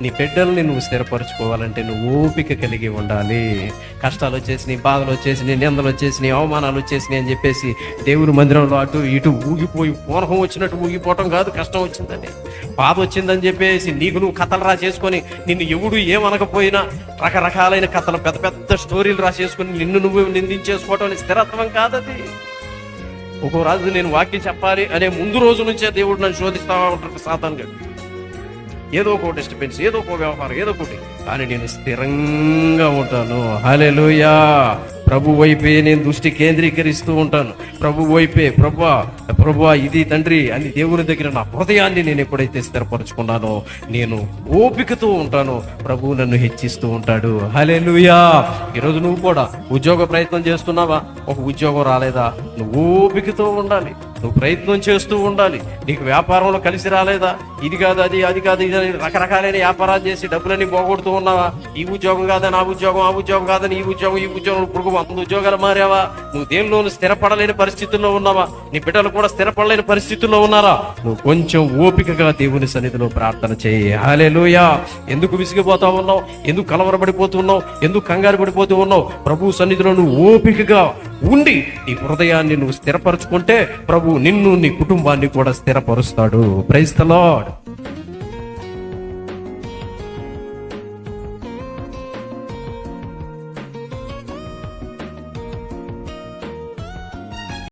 నీ బిడ్డల్ని నువ్వు స్థిరపరచుకోవాలంటే నువ్వు ఓపిక కలిగి ఉండాలి. కష్టాలు వచ్చేసినాయి బాధలు వచ్చేసినాయి నిందలు వచ్చేసినాయి అవమానాలు వచ్చేసినాయి అని చెప్పేసి దేవుని మందిరంలో అటు ఇటు ఊగిపోయి పూర్వం వచ్చినట్టు ఊగిపోవటం కాదు కష్టం వచ్చిందని బాధ వచ్చిందని చెప్పేసి నీకు నువ్వు కథలు రాసేసుకొని నిన్ను ఎవడు ఏమనకపోయినా రకరకాలైన కథలు పెద్ద పెద్ద స్టోరీలు రాసేసుకొని నిన్ను నువ్వు నిందించేసుకోవటం అనేది స్థిరత్వం కాదది. ఒక్కో రాజు నేను వాక్యం చెప్పాలి అనే ముందు రోజు నుంచే దేవుడు నన్ను శోధిస్తా ఉంటాడు సాతాన్ గడు ఏదో ఒక డిస్టర్బెన్స్ ఏదో ఒక వ్యవహారం ఏదో ఒకటి. కానీ నేను స్థిరంగా ఉంటాను. హలెలుయా ప్రభు వైపే నేను దృష్టి కేంద్రీకరిస్తూ ఉంటాను. ప్రభు వైపే ప్రభా ప్రభా ఇది తండ్రి అని దేవుని దగ్గర నా హృదయాన్ని నేను ఎప్పుడైతే స్థిరపరచుకున్నానో నేను ఓపికతో ఉంటాను. ప్రభు నన్ను హెచ్చిస్తూ ఉంటాడు. హలెలుయా ఈరోజు నువ్వు కూడా ఉద్యోగ ప్రయత్నం చేస్తున్నావా? ఒక ఉద్యోగం రాలేదా? నువ్వు ఓపికతో ఉండాలి. నువ్వు ప్రయత్నం చేస్తూ ఉండాలి. నీకు వ్యాపారంలో కలిసి రాలేదా? ఇది కాదు అది అది కాదు ఇది రకరకాలైన వ్యాపారాలు చేసి డబ్బులన్నీ పోగొడుతూ ఉన్నావా? ఈ ఉద్యోగం కాదని ఆ ఉద్యోగం ఆ ఉద్యోగం కాదని ఈ ఉద్యోగం ఈ ఉద్యోగం ఇప్పుడు వంద ఉద్యోగాలు మారావా? నువ్వు దేనిలోనూ స్థిరపడలేని పరిస్థితుల్లో ఉన్నావా? నీ బిడ్డలు కూడా స్థిరపడలేని పరిస్థితుల్లో ఉన్నారా? నువ్వు కొంచెం ఓపికగా దేవుని సన్నిధిలో ప్రార్థన చేయి. హాలేలుయా ఎందుకు విసిగిపోతా ఉన్నావు? ఎందుకు కలవరపడిపోతున్నావు ఎందుకు కంగారు పడిపోతూ ఉన్నావు? ప్రభు సన్నిధిలో నువ్వు ఓపికగా ఉండి నీ హృదయాన్ని నువ్వు స్థిరపరచుకుంటే ప్రభు నిన్ను నీ కుటుంబాన్ని కూడా స్థిరపరుస్తాడు. Praise the lord